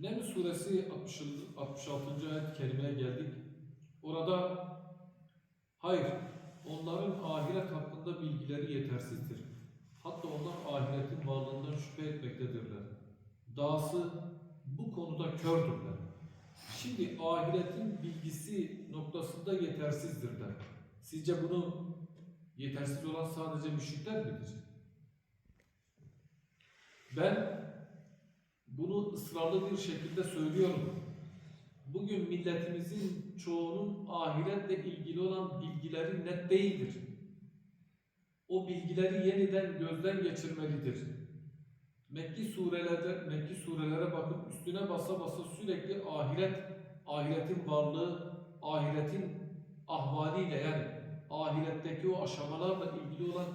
Neml suresi 60, 66. ayet kerimeye geldik. Orada hayır onların ahiret hakkında bilgileri yetersizdir. Hatta onlar ahiretin varlığından şüphe etmektedirler. Dahası bu konuda kördürler. Şimdi ahiretin bilgisi noktasında yetersizdirler. Sizce bunu yetersiz olan sadece müşrikler midir? Ben bunu ısrarlı bir şekilde söylüyorum. Bugün milletimizin çoğunun ahiretle ilgili olan bilgileri net değildir. O bilgileri yeniden gözden geçirmelidir. Mekki surelerde, Mekki surelere bakıp üstüne basa basa sürekli ahiret, ahiretin varlığı, ahiretin ahvaliyle yani ahiretteki o aşamalarla ilgili olan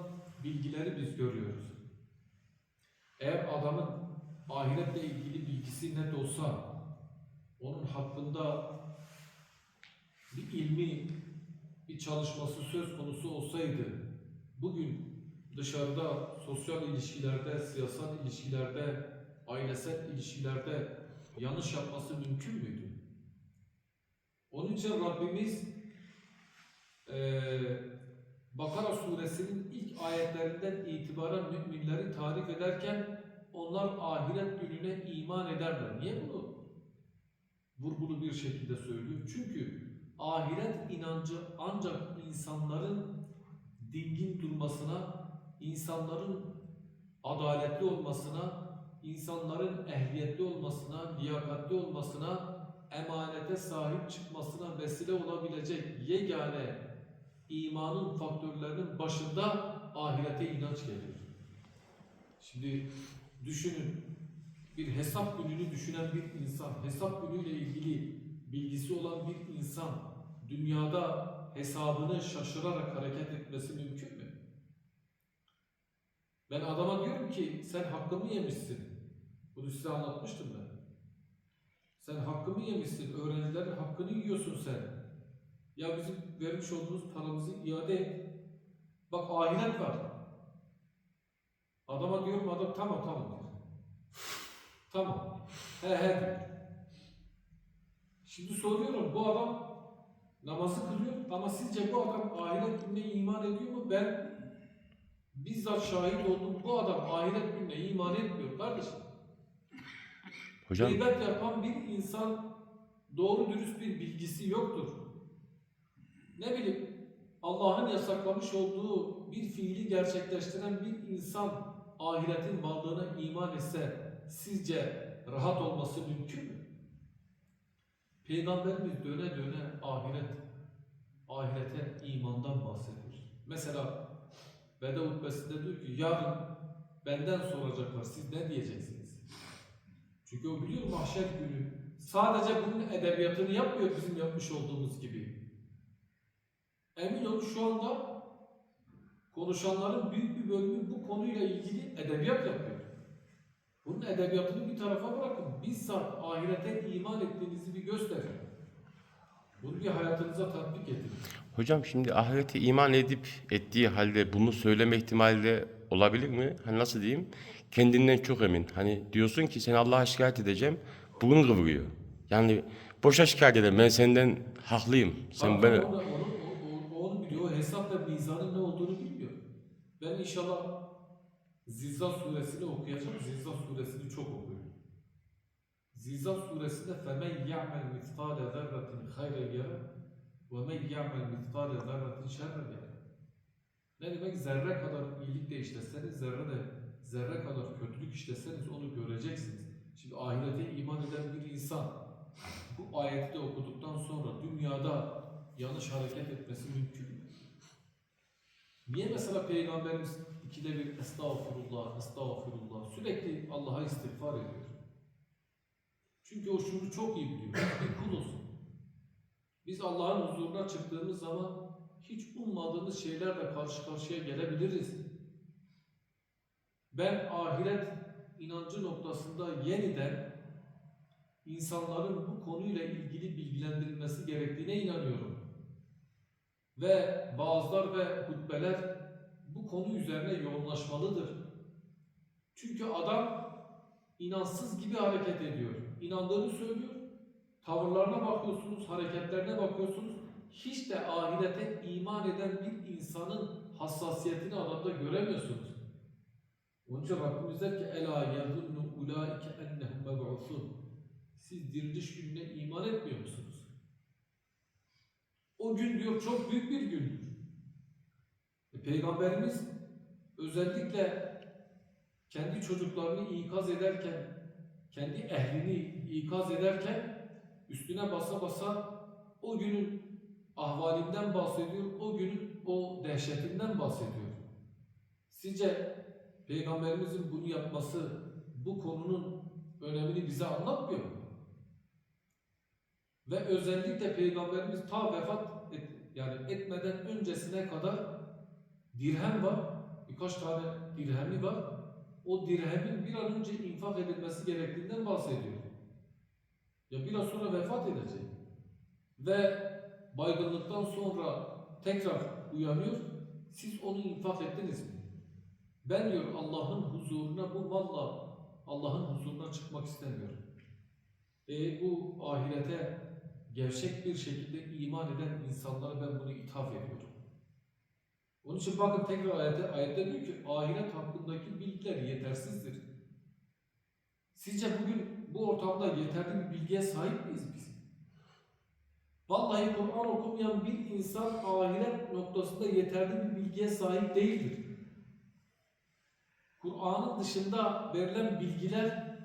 bilgileri biz görüyoruz. Eğer adamın ahiretle ilgili bilgisi net olsa, onun hakkında bir ilmi, bir çalışması söz konusu olsaydı, bugün dışarıda sosyal ilişkilerde, siyasal ilişkilerde, ailesel ilişkilerde yanlış yapması mümkün müydü? Onun için Rabbimiz eee Bakara suresinin ilk ayetlerinden itibaren müminleri tarif ederken onlar ahiret gününe iman ederler. Niye bunu vurgulu bir şekilde söylüyor? Çünkü ahiret inancı ancak insanların dingin durmasına, insanların adaletli olmasına, insanların ehliyetli olmasına, liyakatli olmasına, emanete sahip çıkmasına vesile olabilecek yegane imanın faktörlerinin başında ahirete inanç geliyor. Şimdi düşünün bir hesap gününü düşünen bir insan, hesap günüyle ilgili bilgisi olan bir insan dünyada hesabını şaşırarak hareket etmesi mümkün mü? Ben adama diyorum ki sen hakkımı yemişsin. Bunu size anlatmıştım ben. Sen hakkımı yemişsin, öğrencilerin hakkını yiyorsun sen. Ya bizim vermiş olduğumuz paramızı iade et. Bak ahiret var. Adama diyorum adam tamam tamam diyor. Tamam. He he diyor. Şimdi soruyorum bu adam namazı kılıyor ama sizce bu adam ahiret gününe iman ediyor mu? Ben bizzat şahit oldum. Bu adam ahiret gününe iman etmiyor kardeşim. Hocam Gıybet yapan bir insan doğru dürüst bir bilgisi yoktur. Ne bileyim Allah'ın yasaklamış olduğu bir fiili gerçekleştiren bir insan ahiretin varlığına iman etse sizce rahat olması mümkün mü? Peygamberimiz döne döne ahiret, ahirete imandan bahsediyor. Mesela Veda hutbesinde diyor ki yarın benden soracaklar siz ne diyeceksiniz? Çünkü o biliyor mahşer günü. Sadece bunun edebiyatını yapmıyor bizim yapmış olduğumuz gibi. Emin olun şu anda konuşanların büyük bir bölümü bu konuyla ilgili edebiyat yapıyor. Bunun edebiyatını bir tarafa bırakın. Bizzat ahirete iman ettiğinizi bir gösterin. Bunu bir hayatınıza tatbik edin. hocam şimdi ahirete iman edip ettiği halde bunu söyleme ihtimali de olabilir mi? Hani nasıl diyeyim? Kendinden çok emin. Hani diyorsun ki seni Allah'a şikayet edeceğim. Bunu kıvırıyor. Yani boşa şikayet ederim. Ben senden haklıyım. Sen Bak, beni onu, onu, onu, onu biliyor. O hesap ve mizanın ne olduğunu bilmiyor. Ben inşallah Zilzal suresini okuyacağım. Zilzal suresini çok okuyorum. Zilzal suresinde فَمَنْ يَعْمَلْ مِثْقَالَ ذَرَّةٍ خَيْرًا يَرَى وَمَنْ يَعْمَلْ مِثْقَالَ ذَرَّةٍ شَرًّا يَرَى Ne demek? Zerre kadar iyilik de işleseniz, zerre de zerre kadar kötülük işleseniz onu göreceksiniz. Şimdi ahirete iman eden bir insan bu ayeti de okuduktan sonra dünyada yanlış hareket etmesi mümkün mü? Niye mesela Peygamberimiz ikide bir estağfurullah, estağfurullah sürekli Allah'a istiğfar ediyor? Çünkü o şunu çok iyi biliyor. Bir kul olsun. Biz Allah'ın huzuruna çıktığımız zaman hiç ummadığımız şeylerle karşı karşıya gelebiliriz. Ben ahiret inancı noktasında yeniden insanların bu konuyla ilgili bilgilendirilmesi gerektiğine inanıyorum. Ve vaazlar ve hutbeler bu konu üzerine yoğunlaşmalıdır. Çünkü adam inansız gibi hareket ediyor. İnan inandığını söylüyor. Tavırlarına bakıyorsunuz, hareketlerine bakıyorsunuz. Hiç de ahirete iman eden bir insanın hassasiyetini adamda göremiyorsunuz. Onun için Rabbimiz der ki Ela yazunnu ulaike ennehum meb'usun. Siz diriliş gününe iman etmiyor musunuz? O gün diyor çok büyük bir gündür. E, Peygamberimiz özellikle kendi çocuklarını ikaz ederken, kendi ehlini ikaz ederken üstüne basa basa o günün ahvalinden bahsediyor, o günün o dehşetinden bahsediyor. Sizce Peygamberimizin bunu yapması bu konunun önemini bize anlatmıyor mu? Ve özellikle Peygamberimiz ta vefat yani etmeden öncesine kadar dirhem var, birkaç tane dirhemi var. O dirhemin bir an önce infak edilmesi gerektiğinden bahsediyor. Ya biraz sonra vefat edecek. Ve baygınlıktan sonra tekrar uyanıyor. Siz onu infak ettiniz mi? Ben diyor Allah'ın huzuruna bu malla Allah'ın huzuruna çıkmak istemiyorum. E bu ahirete gevşek bir şekilde iman eden insanlara ben bunu ithaf ediyorum. Onun için bakın tekrar ayette, ayette diyor ki ahiret hakkındaki bilgiler yetersizdir. Sizce bugün bu ortamda yeterli bir bilgiye sahip miyiz biz? Vallahi Kur'an okumayan bir insan ahiret noktasında yeterli bir bilgiye sahip değildir. Kur'an'ın dışında verilen bilgiler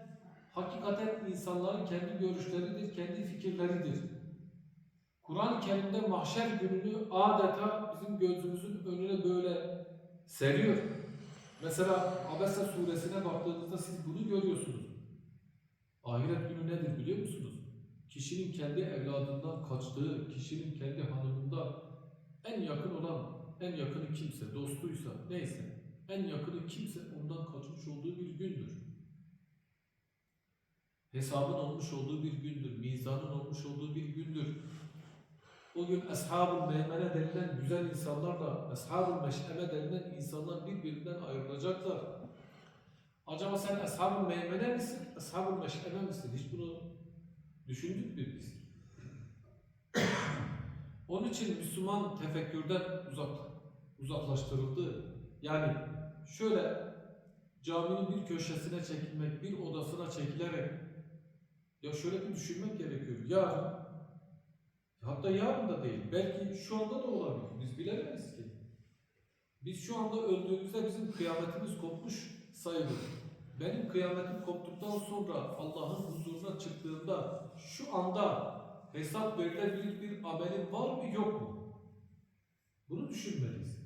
hakikaten insanların kendi görüşleridir, kendi fikirleridir. Kur'an-ı Kerim'de mahşer gününü adeta bizim gözümüzün önüne böyle seriyor. Mesela Abese suresine baktığınızda siz bunu görüyorsunuz. Ahiret günü nedir biliyor musunuz? Kişinin kendi evladından kaçtığı, kişinin kendi hanımında en yakın olan, en yakını kimse, dostuysa, neyse, en yakını kimse ondan kaçmış olduğu bir gündür. Hesabın olmuş olduğu bir gündür, mizanın olmuş olduğu bir gündür. O gün ashab-ı meymene denilen güzel insanlarla ashab-ı meş'eme denilen insanlar birbirinden ayrılacaklar. Acaba sen ashab-ı meymene misin, ashab-ı meş'eme misin? Hiç bunu düşündük mü biz? Onun için Müslüman tefekkürden uzak, uzaklaştırıldı. Yani şöyle caminin bir köşesine çekilmek, bir odasına çekilerek ya şöyle bir düşünmek gerekiyor. Yarın Hatta yarın da değil. Belki şu anda da olabilir. Biz bilemeyiz ki. Biz şu anda öldüğümüzde bizim kıyametimiz kopmuş sayılır. Benim kıyametim koptuktan sonra Allah'ın huzuruna çıktığımda şu anda hesap verilebilir bir amelim var mı yok mu? Bunu düşünmeliyiz.